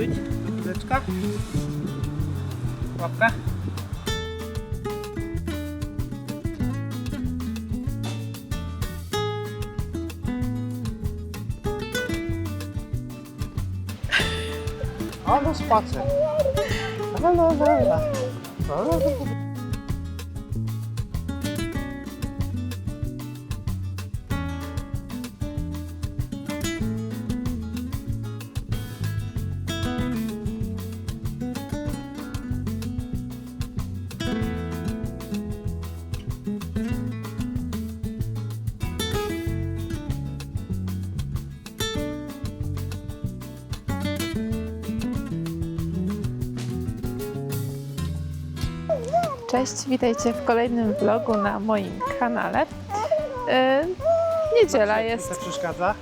być? Chwileczka. Łapka. Spacer. La, la, la. La, la, la. Cześć, witajcie w kolejnym vlogu na moim kanale. Yy, niedziela jest, To przeszkadza.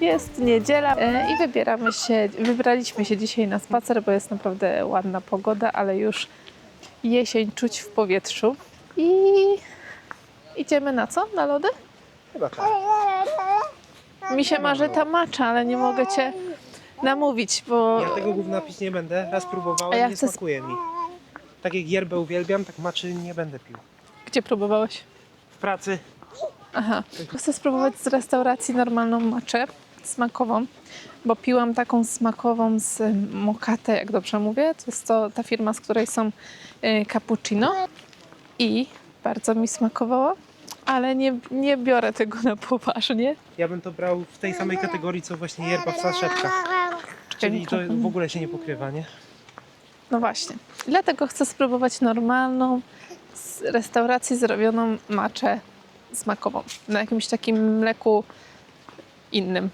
jest niedziela yy, i wybieramy się, wybraliśmy się dzisiaj na spacer, bo jest naprawdę ładna pogoda, ale już jesień czuć w powietrzu. I idziemy na co? Na lody? Chyba tak. Mi się marzy ta macza, ale nie mogę cię namówić, bo Ja tego gówna pić nie będę. Raz próbowałem, ja nie chcę smakuje mi. Tak jak yerbę uwielbiam, tak maczy nie będę pił. gdzie próbowałeś? W pracy Aha. Chcę spróbować z restauracji normalną maczę smakową, bo piłam taką smakową z Mokate, jak dobrze mówię. To jest to ta firma, z której są y, cappuccino i bardzo mi smakowało, ale nie, nie biorę tego na poważnie. ja bym to brał w tej samej kategorii, co właśnie yerba w saszetkach. Czyli to w ogóle się nie pokrywa, nie? No właśnie. Dlatego chcę spróbować normalną z restauracji zrobioną maczę smakową. Na jakimś takim mleku innym.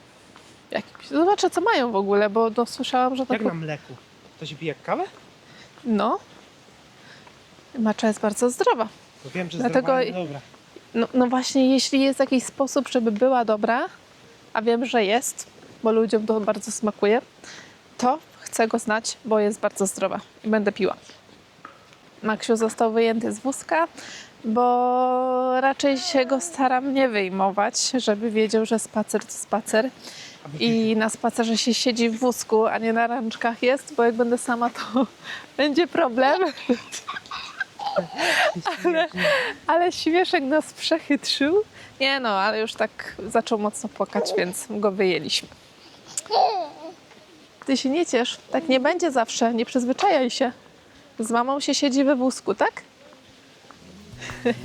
Jakimś. Zobaczę, co mają w ogóle, bo no, słyszałam, że to... Jak na mleku? To się pije jak kawę? No. Macza jest bardzo zdrowa. Wiem, że Dlatego- zdrowa, ale dobra. No, no właśnie, jeśli jest jakiś sposób, żeby była dobra, a wiem, że jest, bo ludziom to bardzo smakuje, to chcę go znać, bo jest bardzo zdrowa i będę piła. Maksiu został wyjęty z wózka, bo raczej się go staram nie wyjmować, żeby wiedział, że spacer to spacer i na spacerze się siedzi w wózku, a nie na rączkach jest, bo jak będę sama, to będzie problem. ale, ale śmieszek nas przechytrzył. Nie no, ale już tak zaczął mocno płakać, więc go wyjęliśmy. Ty się nie ciesz, tak nie będzie zawsze, nie przyzwyczajaj się. Z mamą się siedzi we wózku, tak?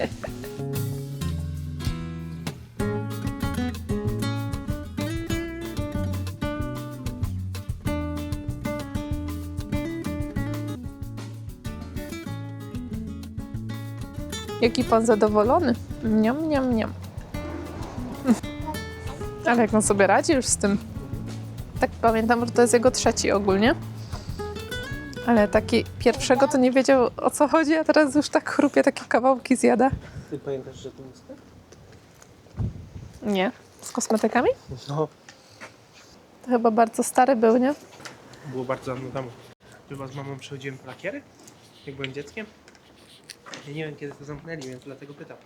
Jaki pan zadowolony. Niam, niam, niam. Ale jak on sobie radzi już z tym. Tak pamiętam, że to jest jego trzeci ogólnie. Ale taki pierwszego to nie wiedział o co chodzi, a teraz już tak chrupie, takie kawałki zjada. Ty pamiętasz, że to jest Nie. Z kosmetykami? No, To chyba bardzo stary był, nie? było bardzo dawno temu. Chyba z mamą przechodziłem po lakiery, jak byłem dzieckiem. Ja nie wiem, kiedy to zamknęli, więc dlatego pytam.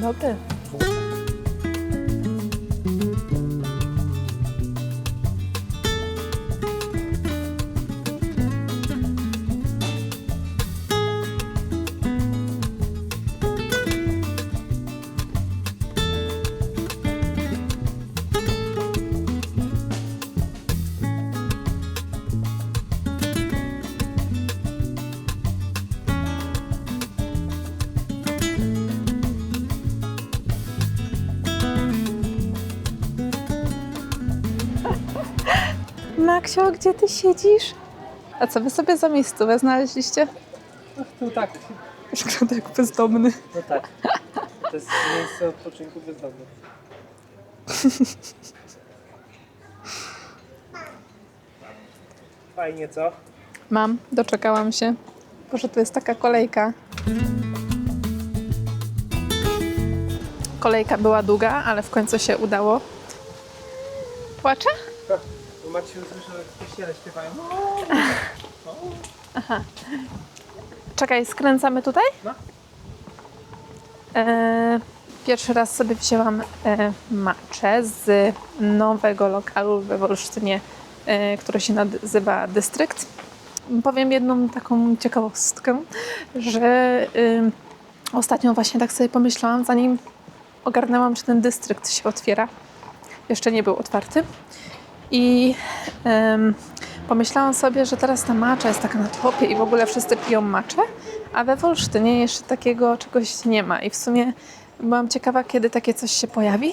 Dobry. Maksio, gdzie ty siedzisz? A co wy sobie za miejscówę znaleźliście? Tu tak, Szkodek bezdomny. no tak. To jest miejsce odpoczynku bezdomnych. Fajnie, co? Mam, doczekałam się. Boże, tu jest taka kolejka. Kolejka była długa, ale w końcu się udało. Płacze? Bo Maciu słyszał, jak kościele śpiewają. Czekaj, skręcamy tutaj? No. Eee, Pierwszy raz sobie wzięłam e, maczę z nowego lokalu we Wolsztynie, e, który się nazywa Dystrykt. Powiem jedną taką ciekawostkę, że ym, ostatnio właśnie tak sobie pomyślałam, zanim ogarnęłam, że ten dystrykt się otwiera. Jeszcze nie był otwarty. I em, pomyślałam sobie, że teraz ta macza jest taka na topie i w ogóle wszyscy piją maczę, a we Wolsztynie jeszcze takiego czegoś nie ma. I w sumie byłam ciekawa, kiedy takie coś się pojawi.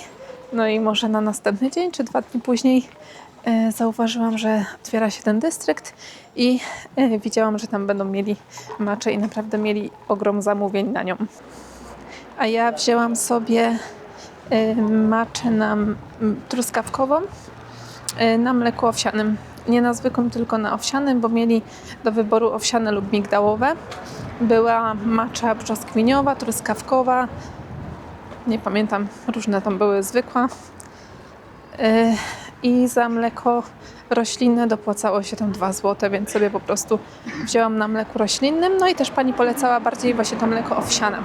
No i może na następny dzień, czy dwa dni później e, zauważyłam, że otwiera się ten dystrykt i e, widziałam, że tam będą mieli maczę i naprawdę mieli ogrom zamówień na nią. A ja wzięłam sobie e, maczę na truskawkową na mleku owsianym. Nie na zwykłym, tylko na owsianym, bo mieli do wyboru owsiane lub migdałowe. Była macza brzoskwiniowa, truskawkowa, nie pamiętam, różne tam były zwykła. E, I za mleko roślinne dopłacało się tam 2 zł, więc sobie po prostu wzięłam na mleku roślinnym. No i też pani polecała bardziej właśnie to mleko owsiane.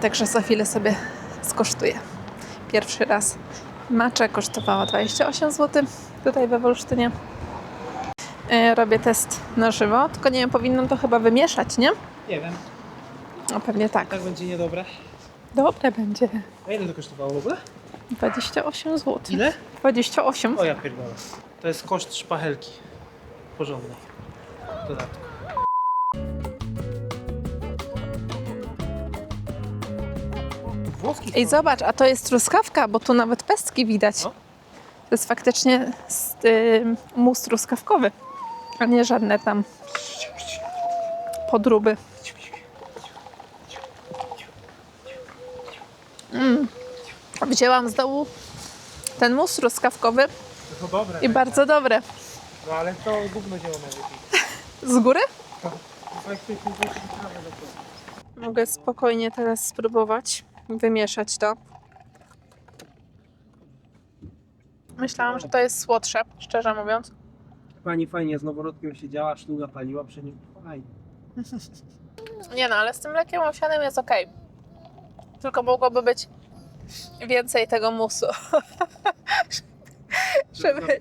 Także za chwilę sobie skosztuję. Pierwszy raz macza kosztowała 28 zł tutaj we Wolsztynie. E, Robię test na żywo, tylko nie wiem, powinnam to chyba wymieszać, nie? Nie wiem, No pewnie tak. tak będzie niedobre. Dobre będzie. A ile to kosztowało w ogóle? 28 zł. Ile? 28. O ja pierdolę. To jest koszt szpachelki. Porządnej. Dodatku. Włoskich Ej, zobacz, a to jest truskawka, bo tu nawet pestki widać. No. To jest faktycznie y, mus truskawkowy, a nie żadne tam podróby. Mm. Wzięłam z dołu ten mus truskawkowy No dobre. i bardzo dobre. No ale to gówno zielone. Z góry? To jest jak to jest. Mogę spokojnie teraz spróbować wymieszać to. Myślałam, że to jest słodsze, szczerze mówiąc. Pani fajnie z noworodkiem siedziała, szluga paliła przy nim. Fajnie. Nie no, ale z tym mlekiem owsianym jest ok. Tylko mogłoby być więcej tego musu, żeby,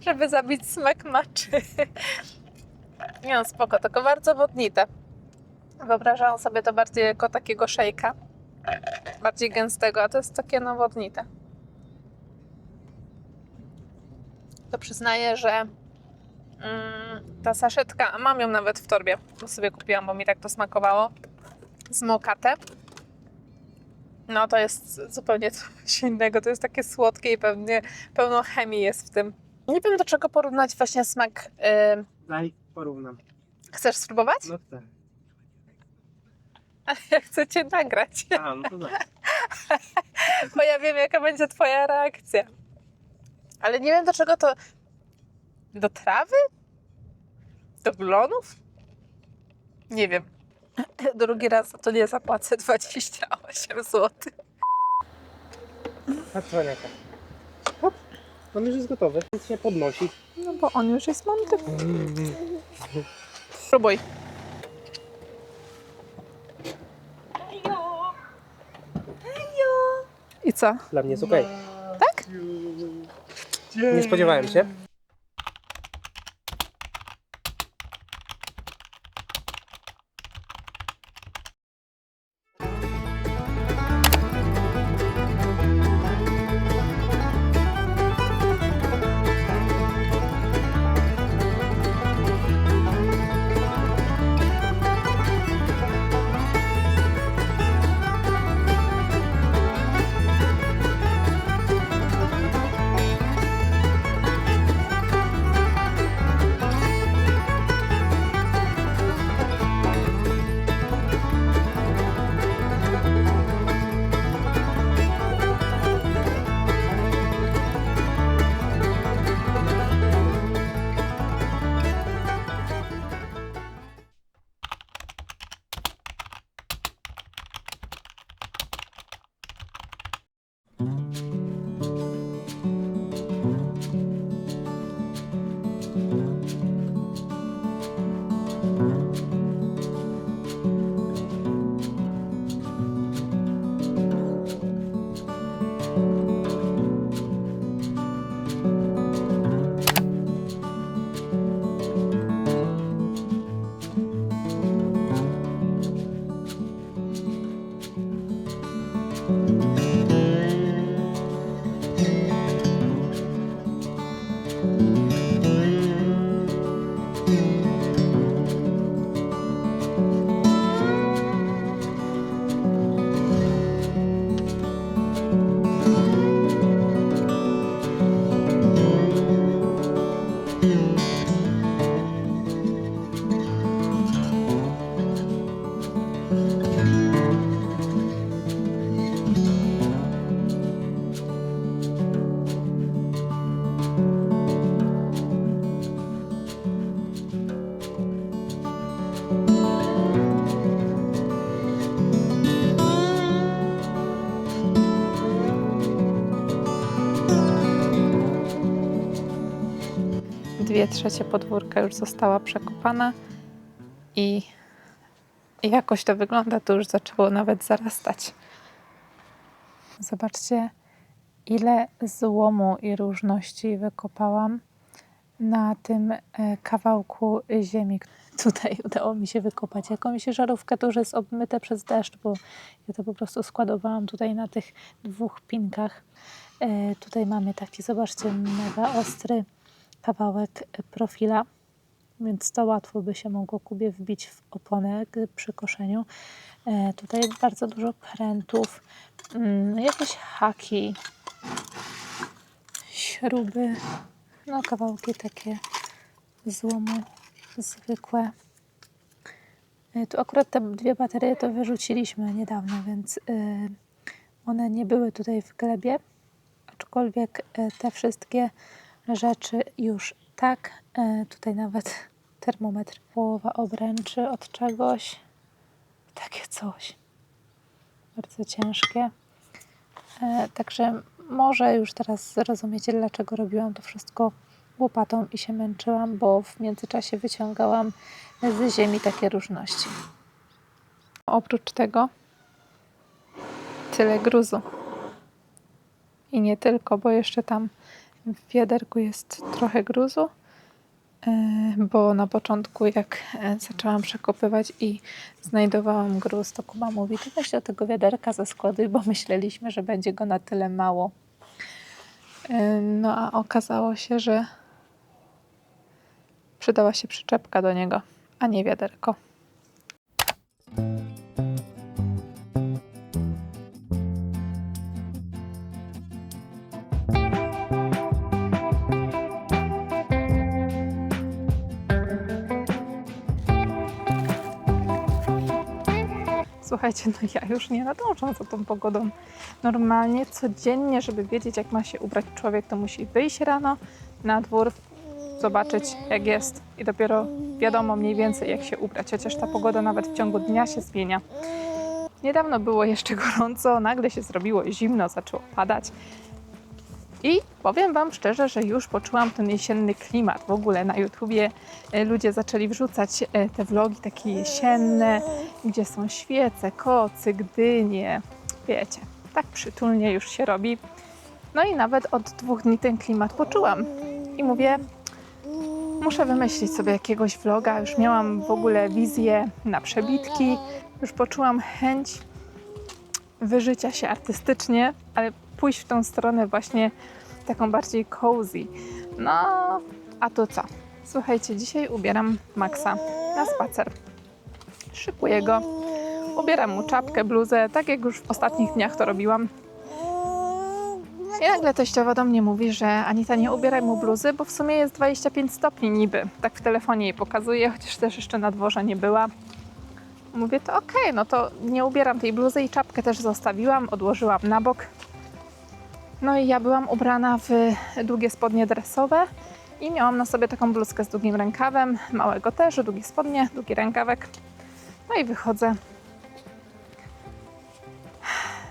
żeby zabić smak maczy. Nie no, spoko, tylko bardzo wodnite. Wyobrażałam sobie to bardziej jako takiego szejka. Bardziej gęstego, a to jest takie nawodnite. To przyznaję, że mm, ta saszetka, a mam ją nawet w torbie, bo sobie kupiłam, bo mi tak to smakowało, z mokate. No to jest zupełnie coś innego, to jest takie słodkie i pewnie pełno chemii jest w tym. Nie wiem do czego porównać właśnie smak. Yy, Daj, porównam. chcesz spróbować? No chcę. Ale ja chcę cię nagrać, A, no to tak. bo ja wiem jaka będzie twoja reakcja. Ale nie wiem do czego to... Do trawy? Do glonów? Nie wiem. Drugi raz to nie zapłacę 28 zł. A cwaniaka. Hop. On już jest gotowy, więc się podnosi. No bo on już jest mądry. Spróbuj. Co? Dla mnie jest okej. Tak? Nie spodziewałem się. Dwie trzecie podwórka już została przekopana i jakoś to wygląda, to już zaczęło nawet zarastać. Zobaczcie, ile złomu i różności wykopałam na tym e, kawałku ziemi. Tutaj udało mi się wykopać jakąś żarówkę, to już jest obmyte przez deszcz, bo ja to po prostu składowałam tutaj na tych dwóch pinkach. E, Tutaj mamy taki, zobaczcie, mega ostry kawałek profila, więc to łatwo by się mogło Kubie wbić w oponę przy koszeniu. E, Tutaj bardzo dużo prętów, mm, jakieś haki, śruby, no kawałki takie złomu zwykłe. E, Tu akurat te dwie baterie to wyrzuciliśmy niedawno, więc one nie były tutaj w glebie, aczkolwiek e, te wszystkie rzeczy już tak. E, Tutaj nawet termometr, połowa obręczy od czegoś. Takie coś. Bardzo ciężkie. E, Także może już teraz zrozumiecie, dlaczego robiłam to wszystko łopatą i się męczyłam, bo w międzyczasie wyciągałam z ziemi takie różności. Oprócz tego tyle gruzu. I nie tylko, bo jeszcze tam w wiaderku jest trochę gruzu, e, bo na początku jak e, zaczęłam przekopywać i znajdowałam gruz, to Kuba mówi, ty weź do tego wiaderka ze składu, bo myśleliśmy, że będzie go na tyle mało. E, No a okazało się, że przydała się przyczepka do niego, a nie wiaderko. Słuchajcie, no ja już nie nadążam za tą pogodą. Normalnie codziennie, żeby wiedzieć, jak ma się ubrać człowiek, to musi wyjść rano na dwór, zobaczyć, jak jest i dopiero wiadomo mniej więcej, jak się ubrać, chociaż ta pogoda nawet w ciągu dnia się zmienia. Niedawno było jeszcze gorąco, nagle się zrobiło zimno, zaczęło padać. I powiem Wam szczerze, że już poczułam ten jesienny klimat. W ogóle na YouTubie e, ludzie zaczęli wrzucać e, te vlogi takie jesienne, gdzie są świece, kocy, gdynie. Wiecie, tak przytulnie już się robi. No i nawet od dwóch dni ten klimat poczułam. I mówię, muszę wymyślić sobie jakiegoś vloga. Już miałam w ogóle wizję na przebitki. Już poczułam chęć wyżycia się artystycznie, ale pójść w tą stronę właśnie taką bardziej cozy. No, a to co? Słuchajcie, dzisiaj ubieram Maxa na spacer. Szykuję go, ubieram mu czapkę, bluzę, tak jak już w ostatnich dniach to robiłam. I nagle teściowa do mnie mówi, że Anita nie ubieraj mu bluzy, bo w sumie jest 25 stopni niby. Tak w telefonie jej pokazuje, chociaż też jeszcze na dworze nie była. Mówię, to okej, no to nie ubieram tej bluzy i czapkę też zostawiłam, odłożyłam na bok. No i ja byłam ubrana w długie spodnie dresowe i miałam na sobie taką bluzkę z długim rękawem, małego też, długie spodnie, długi rękawek. No i wychodzę.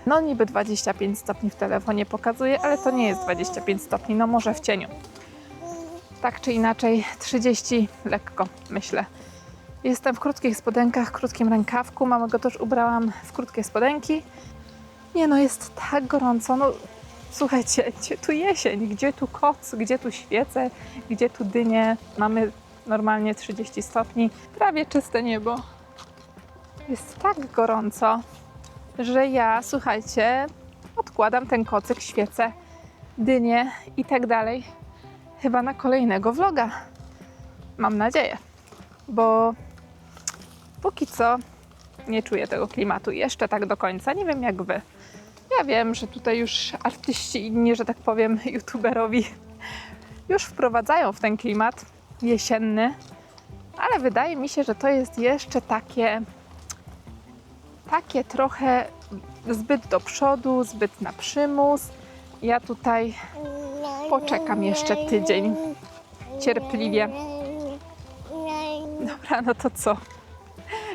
No niby 25 stopni w telefonie pokazuje, ale to nie jest 25 stopni, no może w cieniu. Tak czy inaczej 30 lekko, myślę. Jestem w krótkich spodenkach, krótkim rękawku. Mamy go też ubrałam w krótkie spodenki. Nie no, jest tak gorąco. No, słuchajcie, gdzie tu jesień? Gdzie tu koc? Gdzie tu świece? Gdzie tu dynie? Mamy normalnie 30 stopni. Prawie czyste niebo. Jest tak gorąco. że ja, słuchajcie, odkładam ten kocyk, świecę, dynię i tak dalej. Chyba na kolejnego vloga. Mam nadzieję, bo póki co nie czuję tego klimatu jeszcze tak do końca. Nie wiem jak wy. Ja wiem, że tutaj już artyści inni, że tak powiem, youtuberowi już wprowadzają w ten klimat jesienny, ale wydaje mi się, że to jest jeszcze takie takie trochę zbyt do przodu, zbyt na przymus. Ja tutaj poczekam jeszcze tydzień cierpliwie. Dobra, no to co?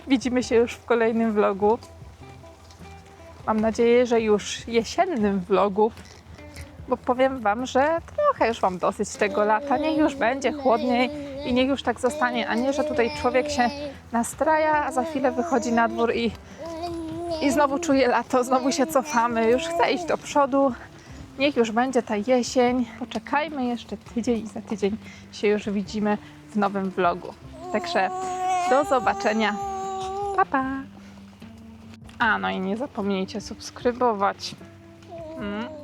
Widzimy się już w kolejnym vlogu. Mam nadzieję, że już jesiennym vlogu, bo powiem Wam, że trochę już mam dosyć tego lata. Niech już będzie chłodniej i niech już tak zostanie, a nie, że tutaj człowiek się nastraja, a za chwilę wychodzi na dwór i i znowu czuję lato, znowu się cofamy, już chcę iść do przodu. Niech już będzie ta jesień. Poczekajmy jeszcze tydzień i za tydzień się już widzimy w nowym vlogu. Także do zobaczenia. Pa, pa. A no i nie zapomnijcie subskrybować. Mm.